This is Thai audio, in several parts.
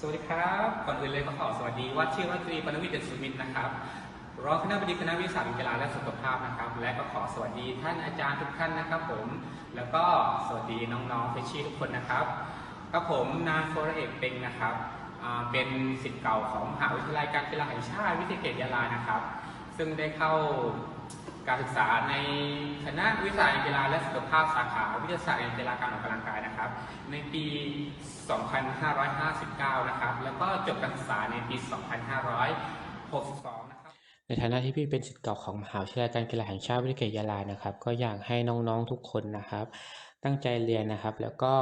สวัสดีครับก่อนอื่นเลยก็ขอสวัสดีว่าชื่อรัตรีปนวิทย์เดชสุมิตรนะครับรองคณะบดีคณะวิทยาศาสตร์การกีฬาและสุขภาพนะครับ และก็ขอสวัสดีท่านอาจารย์ทุกท่านนะครับ ผม แล้วก็สวัสดีน้องๆเฟชชี่ทุกคนนะครับกับผมนาโฟรเอกเป็งนะครับเป็นศิษย์เก่าของมหาวิทยาลัยการกีฬาแห่งชาติวิทยาเขตยาลานะครับ ซึ่งได้เข้า การศึกษาในคณะวิทยาการกีฬาและสุขภาพสาขาวิทยาศาสตร์การกีฬาการออกกำลังกายนะครับ ในปี 2559 นะครับ แล้วก็จบการศึกษาในปี 2562 นะครับ ในฐานะที่พี่เป็นศิษย์เก่าของมหาวิทยาลัยการกีฬาแห่งชาติวิทยาเขตยาลานะครับ ก็อยากให้น้องๆทุกคนนะครับ ตั้งใจเรียนนะครับ แล้วก็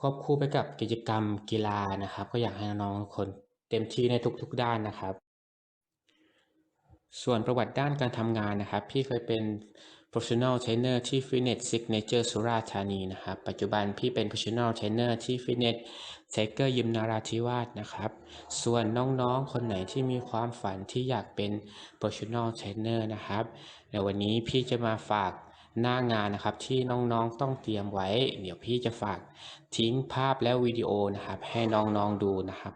ควบคู่ไปกับกิจกรรมกีฬานะครับ ก็อยากให้น้องๆทุกคนเต็มที่ในทุกๆด้านนะครับ ส่วนประวัติด้านการทำงานนะครับ พี่เคยเป็น professional trainer ที่ Fitness Signature สุราษฎร์ธานีนะครับ ปัจจุบันพี่เป็น professional trainer ที่ Fitness Tiger ยิมนาราธิวาสนะครับ ส่วนน้องๆ คนไหนที่มีความฝันที่อยากเป็น professional trainer นะครับในวันนี้พี่จะมาฝากหน้างานนะครับที่น้องๆต้องเตรียมไว้ เดี๋ยวพี่จะฝากทิ้งภาพและวิดีโอนะครับ ให้น้องๆดูนะครับ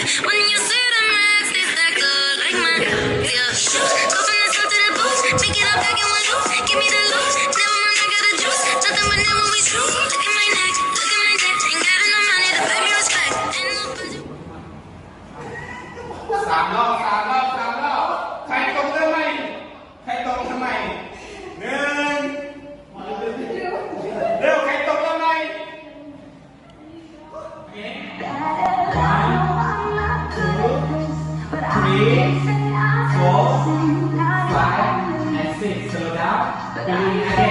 When you see the next, it's that good, like my yeah. Go from the top to the booth, make it up back in one loop. Give me the loot, never mind, I got the juice. Nothing but never we true. Look at my neck, look at my neck. Ain't got enough money to pay me respect. Ain't no budget. Stop, no, stop. Three, four, five, and six. Slow down.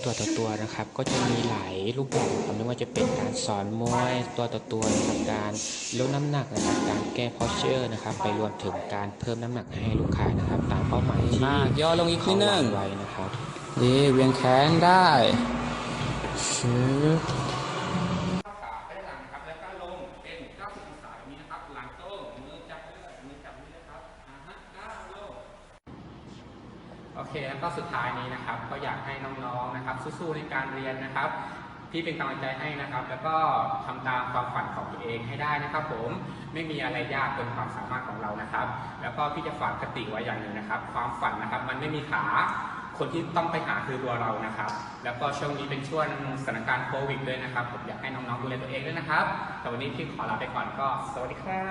เทรนตัวต่อตัวนะครับ ก็จะมีหลายรูปแบบนะครับไม่ว่าจะเป็นการสอนมวยตัวต่อตัวนะครับการลดน้ำหนักนะครับการแก้พอเชอร์นะครับ ไปรวมถึงการเพิ่มน้ำหนักให้ลูกค้านะครับ ตามเป้าหมายที่มากย่อลงอีกนิดนึงเขาวาไว้นะครับดีเวียงแขนได้ชืบ ขาไปหลังนะครับ แล้วก็ลงเป็น90องศาแบบนี้นะครับ หลังตรงมือจับเลยมือจับนี่นะครับอ่าฮะก้าวลง โอเค แล้วก็สุดท้ายนี้นะครับ ก็อยากให้น้องๆนะครับ สู้ๆในการเรียนนะครับพี่เป็นกำลังใจให้นะครับ แล้วก็ทำตามความฝันของตัวเองให้ได้นะครับ ผมไม่มีอะไรยากเกินความสามารถของเรานะครับ แล้วก็พี่จะฝากคติไว้อย่างหนึ่งนะครับ ความฝันนะครับ มันไม่มีขาคนที่ต้องไปหาคือตัวเรานะครับ แล้วก็ช่วงนี้เป็นช่วงสถานการณ์โควิดด้วยนะครับ ผมอยากให้น้องๆดูแลตัวเองด้วยนะครับ แต่วันนี้พี่ขอลาไปก่อนก็ สวัสดีครับ